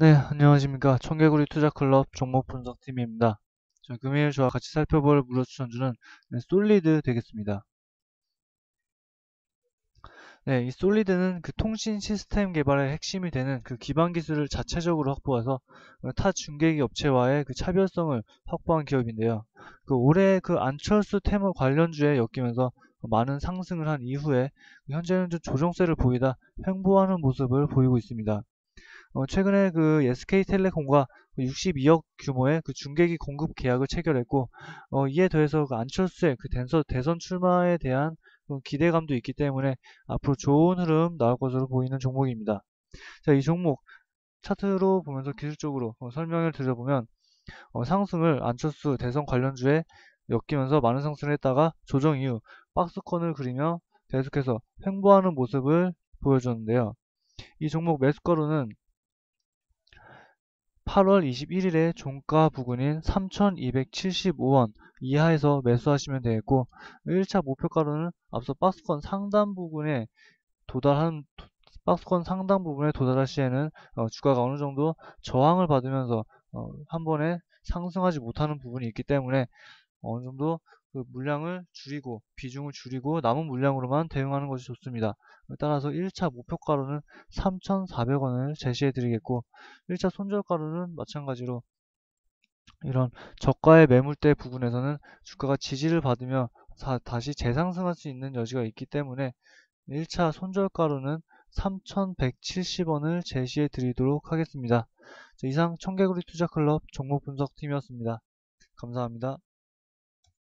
네, 안녕하십니까. 청개구리 투자클럽 종목 분석팀입니다. 자, 금일 저와 같이 살펴볼 무료 추천주는 네, 솔리드 되겠습니다. 네, 이 솔리드는 그 통신 시스템 개발의 핵심이 되는 그 기반 기술을 자체적으로 확보해서 타 중계기 업체와의 그 차별성을 확보한 기업인데요. 그 올해 그 안철수 테머 관련주에 엮이면서 많은 상승을 한 이후에 현재는 좀 조정세를 보이다 횡보하는 모습을 보이고 있습니다. 어, 최근에 그 SK텔레콤과 62억 규모의 그 중계기 공급 계약을 체결했고 어, 이에 더해서 그 안철수의 그 대선, 대선 출마에 대한 기대감도 있기 때문에 앞으로 좋은 흐름 나올 것으로 보이는 종목입니다. 자, 이 종목 차트로 보면서 기술적으로 어, 설명을 드려보면 어, 상승을 안철수 대선 관련주에 엮이면서 많은 상승을 했다가 조정 이후 박스권을 그리며 계속해서 횡보하는 모습을 보여줬는데요. 이 종목 매수가로는 8월 21일에 종가 부근인 3,275원 이하에서 매수하시면 되겠고 1차 목표가로는 앞서 박스권 상단 부분에 도달한 박스권 상단 부분에 도달할 시에는 어, 주가가 어느 정도 저항을 받으면서 어, 한 번에 상승하지 못하는 부분이 있기 때문에 어느 정도 그 물량을 줄이고 비중을 줄이고 남은 물량으로만 대응하는 것이 좋습니다. 따라서 1차 목표가로는 3,400원을 제시해 드리겠고 1차 손절가로는 마찬가지로 이런 저가의 매물대 부분에서는 주가가 지지를 받으며 다시 재상승할 수 있는 여지가 있기 때문에 1차 손절가로는 3,170원을 제시해 드리도록 하겠습니다. 이상 청개구리 투자클럽 종목 분석팀이었습니다. 감사합니다.